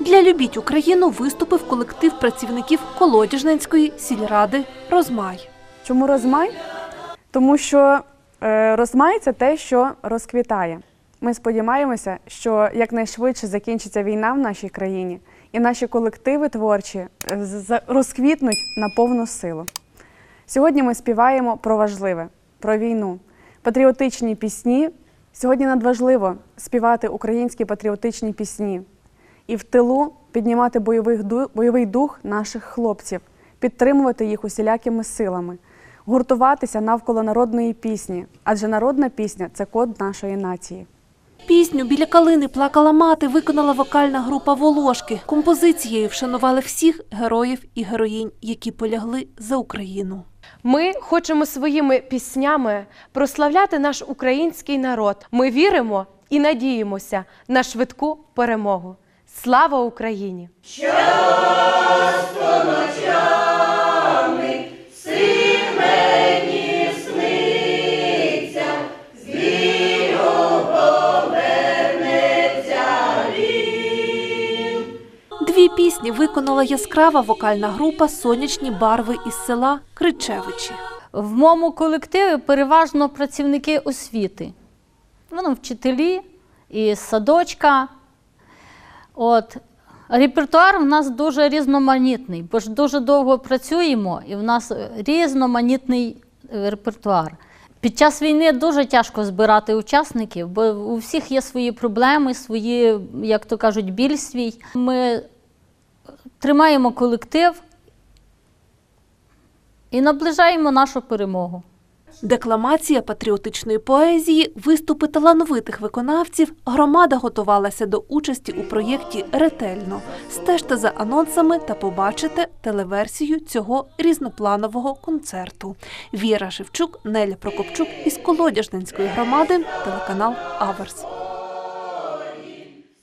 Для Любіть Україну виступив колектив працівників Колодіжненської сільради Розмай. Чому розмай? Тому що е, розмай це те, що розквітає. Ми сподіваємося, що якнайшвидше закінчиться війна в нашій країні, і наші колективи творчі е, розквітнуть на повну силу. Сьогодні ми співаємо про важливе, про війну, патріотичні пісні. Сьогодні надважливо співати українські патріотичні пісні і в тилу піднімати бойовий дух наших хлопців, підтримувати їх усілякими силами, гуртуватися навколо народної пісні, адже народна пісня це код нашої нації. Пісню біля калини плакала мати виконала вокальна група Волошки. Композицією вшанували всіх героїв і героїнь, які полягли за Україну. Ми хочемо своїми піснями прославляти наш український народ. Ми віримо і надіємося на швидку перемогу. Слава Україні! Дві пісні виконала яскрава вокальна група Сонячні барви із села Кричевичі. В моєму колективі переважно працівники освіти. Воно вчителі і садочка. От. Репертуар в нас дуже різноманітний, бо ж дуже довго працюємо, і в нас різноманітний е, репертуар. Під час війни дуже тяжко збирати учасників, бо у всіх є свої проблеми, свої, як то кажуть, біль свій. Ми тримаємо колектив і наближаємо нашу перемогу. Декламація патріотичної поезії, виступи талановитих виконавців. Громада готувалася до участі у проєкті ретельно. Стежте за анонсами та побачите телеверсію цього різнопланового концерту. Віра Шевчук, Неля Прокопчук із Колодяжненської громади, телеканал Аверс.